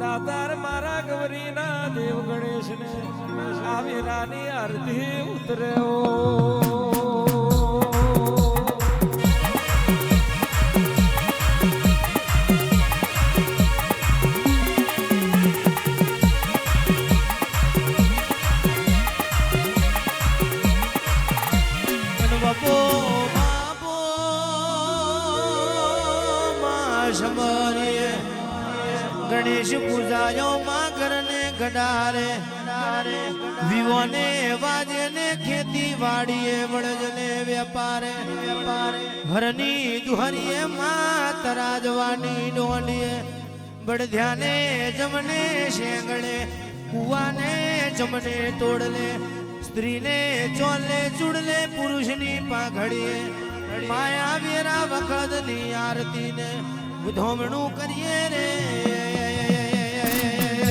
દાતાર મારા ગૌરીના દેવ ગણેશને આવી રાની અર્ધી ઉતરે ઓ ગણેશ પૂજાયો માં ઘરને ગડારે વિવોને વાજે ને ખેતી વાડીએ વળજને વેપારે. વેપારે હરની દુહરીએ માં તરાજવાની ડોલીએ જમને કુવાને જમને તોડલે. સ્ત્રીને ચોલે, ચૂડલે, પુરુષની પાઘડીએ માયા વેરા વખતની આરતીને ધોમણું કરીએ રે.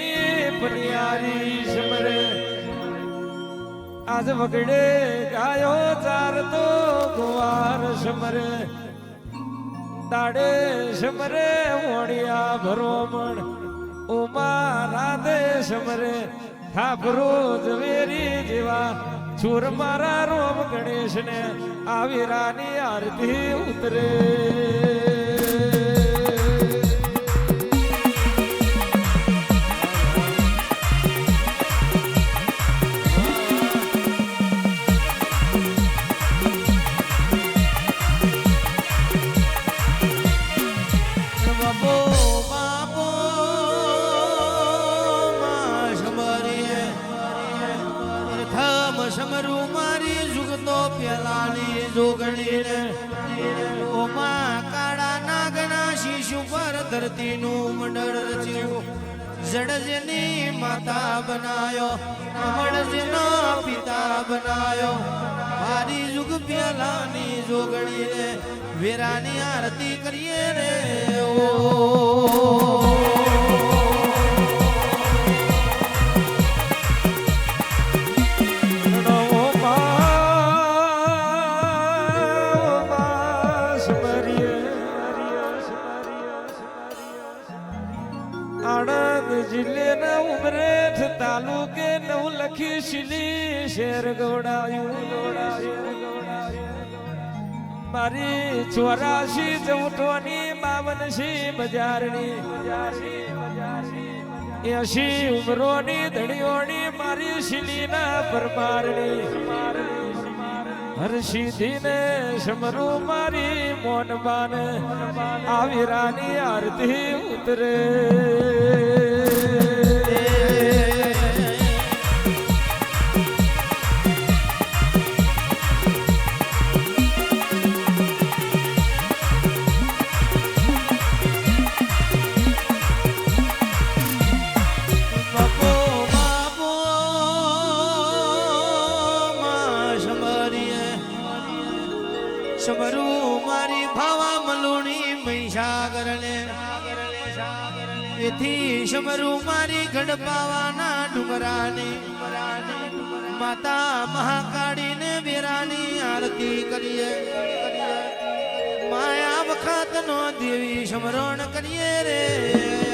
પોણીની પનિયારી સમરે આજ વગડે ગાયો ચારતો ગુવાર સમરે દાડે સમરે વણિયા ભરોમણ ઉમા રાધે સમરે ઠાકરો વેરી જેવા સુર મારા રોમ ગણેશને, આવી રાની આરતી ઉતરે. જડજની માતા બનાયો અમળજનો પિતા બનાયો. મારી જુગ પેલાની જોગણીને વેરાની આરતી કરીએ રે ઓ શિલી શેર ગવડાયું મારી ચોરાશી ચૌટોની બાવનશી બજારની એસી ઉમરોની ધણીઓની મારી શિલીના પરમારણી હરસિદ્ધિને સમરો મારી મોનબાન, આવી રાની આરતી ઉતરે. એથી શંભરું મારી ગણપાવાના ડુમરાની માતા મહાકાળીને વેરાની આરતી કરીએ. માયા વખત નો દેવી સમરણ કરીએ રે.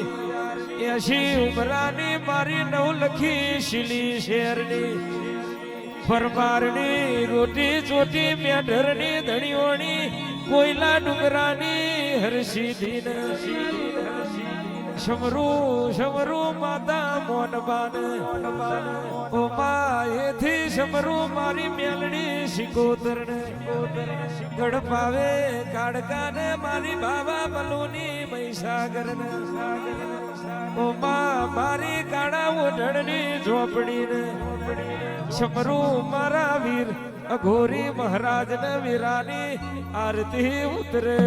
બજારની એસી ઉમરાની મારી નવલખી શીલી શેરની. પરમારની રોટી ચોટી મેઢરની ધણીઓની કોયલા ડુંગરાની હરસીધીન શમરું, શમરૂ માતા મોનબાન ઓ માએથી શમરૂ મારી મેલડી શિકોતરને ગડપાવે કાડકાને મારી બાબા બલુની મૈસાગર ઓ મા મારી કાળા ઓઢણની ઝોપડીને. શમરૂ મારા વીર અઘોરી મહારાજને વીરાની આરતી ઉતરે.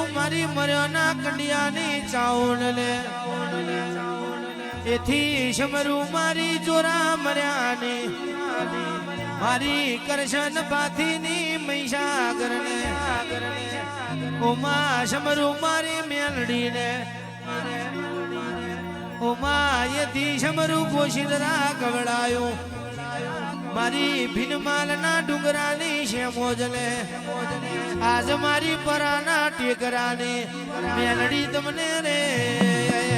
ગવડાયું મારી મર્યાના કંડિયાની ચાવણ લે. એથી સમરું મારી જોરા મર્યાની. મારી કરશન પાથીની મહીસાગરને. ઉમા સમરું મારી મેલડીને. ઓમાયથી શમરું પોશીદરા કવડાયો મારી ભીનમાલના ડુંગરાની શેમોજલે આજ મારી પરાના ટેકરાની મેલડી તમને રે.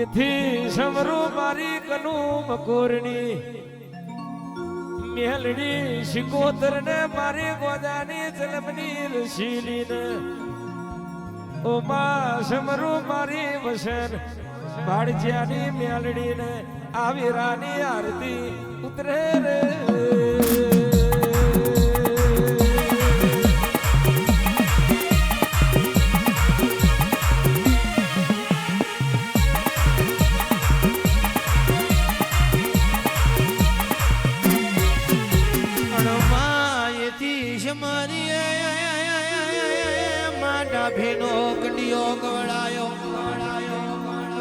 એથી સમરો મારી કનુ મકોરણી મેલડી શિકોતર ને મારી ગોદાની જલમની રસીલીને. ઓ માં સમરો મારી વસન ભાડજ્યાની મેલડીને આવી રાની આરતી ઉતરે રે.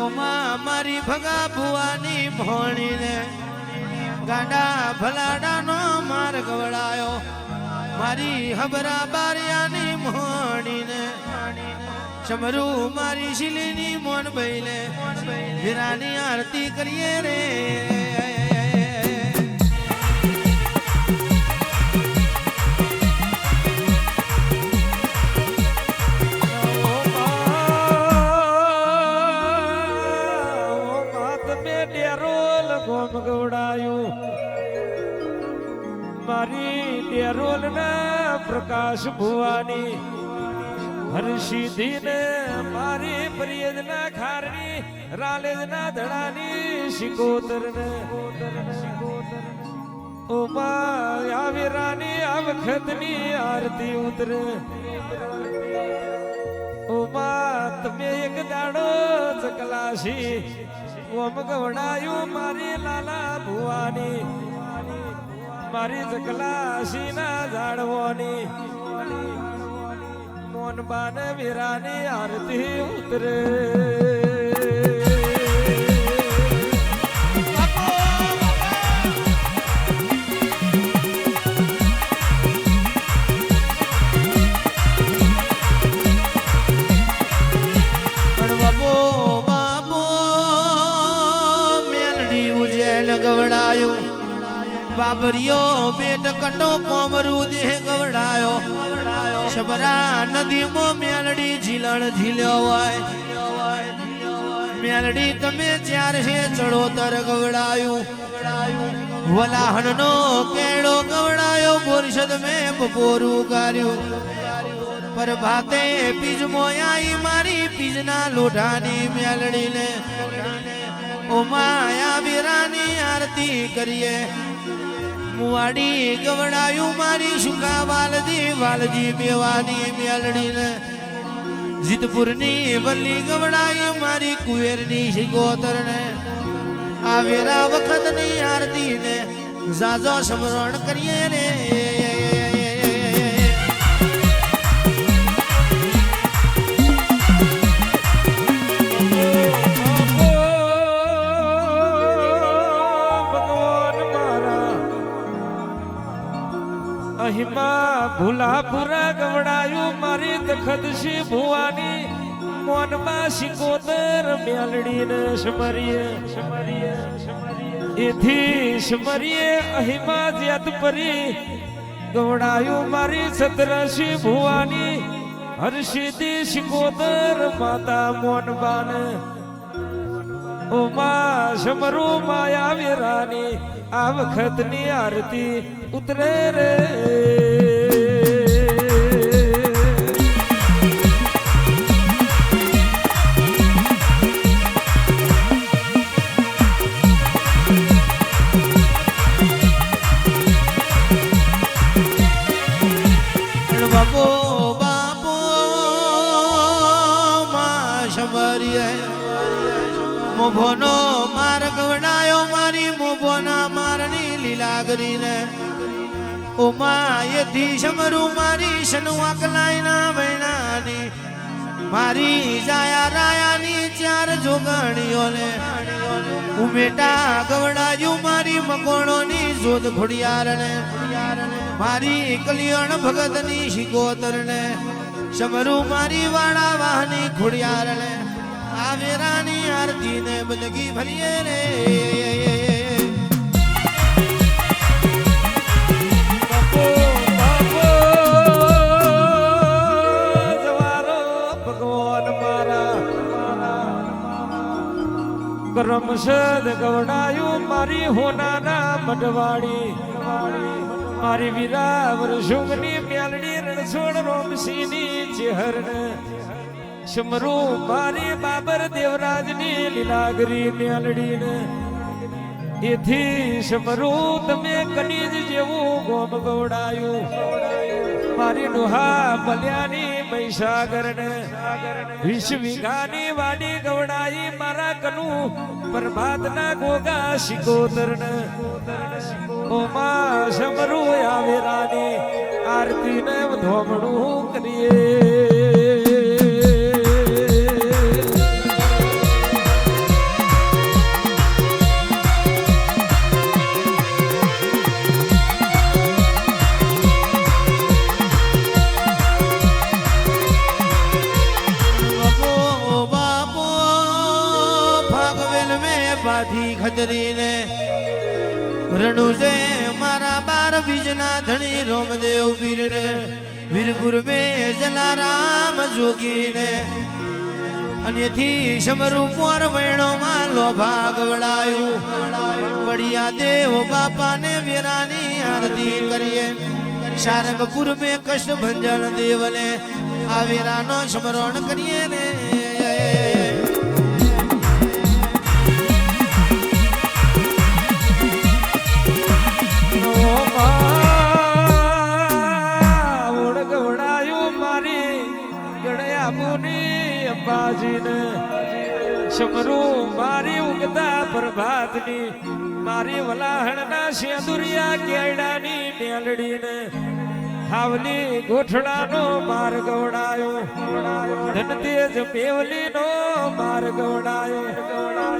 ઓમાં મારી ભગા ભુવાની ભોણીને ગાંડા ભલાડાનો માર્ગ વળાયો. મારી હબરા બારિયાની મોણીને શમરું મારી શિલીની મોન બૈલે વીરાની આરતી કરીએ રે. પ્રકાશ ભુવાની હરસિદ્ધિ ને મારી પ્રિયજ ના ખારની રાલેજ ના ધડાની શિકોતર ને ઓ માં આવી રાની આ વખતની આરતી ઉતરે ઓ માં તમે એક દાડો ચકલાશી ઓમ ગવડાયું મારી લાલા ભુવાની મારી ચકલાશી ના ઝાડવાની મોનબાન વીરાની આરતી ઉતરે. બાબરિયો બેટ કટો કોમરું દેહ ગવડાયો. શબરા નદીમાં મેલડી ઝીલણ ઝીલ્યો હોય. મેલડી તમે ચાર છે ચડોતર ગવડાયું. વલાહણનો કેળો ગવડાયો બોરસદ મેં બપોરું કર્યું પર ભાતે પીજ મોયાઈ, મારી પીજના લોઢાની મેલડીને ઓ માયા, વીરાની આરતી કરીએ. મુવાડી ગવડાયું મારી શુકા વાલજી વાલજી મેવાની મેલડીને. જીતપુરની વલ્લી ગવડાઈ મારી કુવેરની શિકોતરને આ વેરા વખતની આરતીને ઝાઝો સ્મરણ કરીએ રે. અહિમાં ભૂલાપુરા ગવડાયું મારી દખદશી ભુવાની? મોનમાં સિકોતર મેલડીને સમરીએ સમરીએ એથી સમરીએ અહીમાં જ્યાત પરી. ગવડાયું મારી સતરશી ભુવાની? હર્ષિદી સિકોતર માતા મોનબાને. ઉમા સમરુ માયા વિરાની, આ વખતની આરતી ઉતરે રે. ઓ શમરુ મારી શનુઆ અકલાયના વૈણાની મારી જાયા રાયાની ચાર જોગણીઓને. ઉમેટા ગવડાયું મારી મકોણોની જોત ઘોડિયારને. મારી કલ્યાણ ભગતની શિકોતરને. શમરુ મારી વાળા વાહની ખોડિયારને આ વેરાની આરતીને બંદગી ભરીએ રે. કરમસદ ગવડાયું મારી હોનાના મઢવાડી. મારી વીરાવર શુંગની મેલડી રણછોડ રોમસીની ચેહરને સમરુ મારી બાબર દેવરાજની લીલાગરી મેલડીને એથી સમરુ તમે કનીજ જેવું ગોમ ગવડાયું. મારી ડોહા બલ્યાની મહીસાગરને. વીસ વીઘાની વાડી ગવડાઈ મારા કનુ પ્રભાતના ગોગા શિકોતરને. ઓમા સમરુ આવે રાની આરતીને ધોમણું કરીએ. ખતરીને રણુજે મારા બાર બીજના ધણી રોમદેવ વીરને વીરપુર મે જલારામ જોગીને. અન્યથી સમરૂ પોર વૈણોમાં લોભા ગવડાયું વડિયા દેવ બાપાને વીરાની આરતી કરીએ. શારંગપુર મે કષ્ટ ભંજન દેવને. આ વેરાનો સ્મરણ કરીએ ને. સમરું મારી ઉગતા પ્રભાતની મારી વલાહણના શેદુરિયા કેડાની મેલડીને. હાવલી ગોઠડાનો માર ગવડાયો ધનતેજ પેવલીનો માર ગવડાયો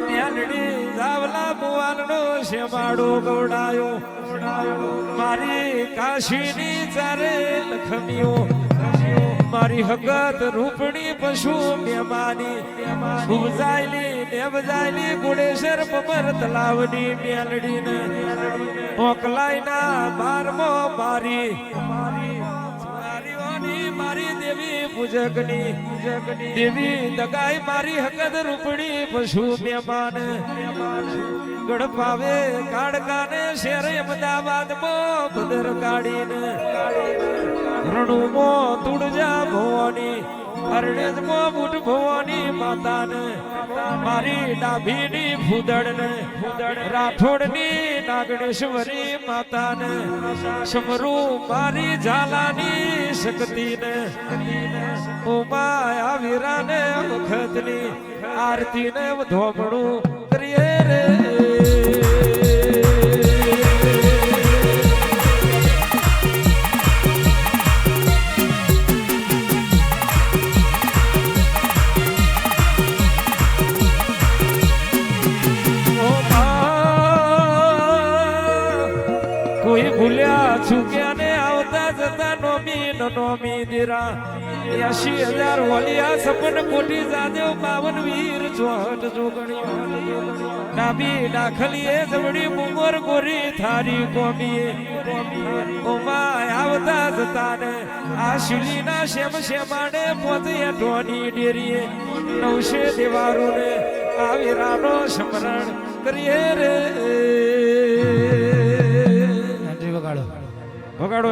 મેલડી જાવલા બુવાનનો શેમાડો ગવડાયો. મારી કાશીની ચારે લખમીઓ મારી હકત રૂપણી પશુ મેમાની ભુજાયલી દેવજાયલી ગુણેશ્વર પબર તલાવની મેલડીને મોકલાઈના બારમો મારી મારી દેવી પૂજકની પૂજકની દેવી દગાઈ મારી હકત રૂપણી પશુ મેમાન. ગડપાવે કાડકાને શેર અમદાવાદમાં ભદર કાઢીને. રણુમો તુડજા ભવાની અરણેજમો બુટ ભવાની માતાને, મારી ડાભીની ફૂદડને રાઠોડની નાગણેશ્વરી માતાને સમરુ મારી ઝાલાની શક્તિને ઉમા વીરાને વખતની આરતીને ધોમણું કરીએ રે. કોઈ ભૂલ્યા ચૂક્યા ને આવતા જતા નોમી નોમી દીરા એસી હજાર વલિયા સપન કોટી જાદેવ બાવન વીર ચોહટ જોગણી ડાબી દાખલીએ જવડી મુંગોર ગોરી, થારી કોમીએ ઓમાં આવતા જતા ને આ શિલીના શેમ શેમાને પોતે ઢોની ડેરીએ. નવશે દેવારો ને આ વીરાનો સ્મરણ કરીએ રે. વગાડો. વગાડો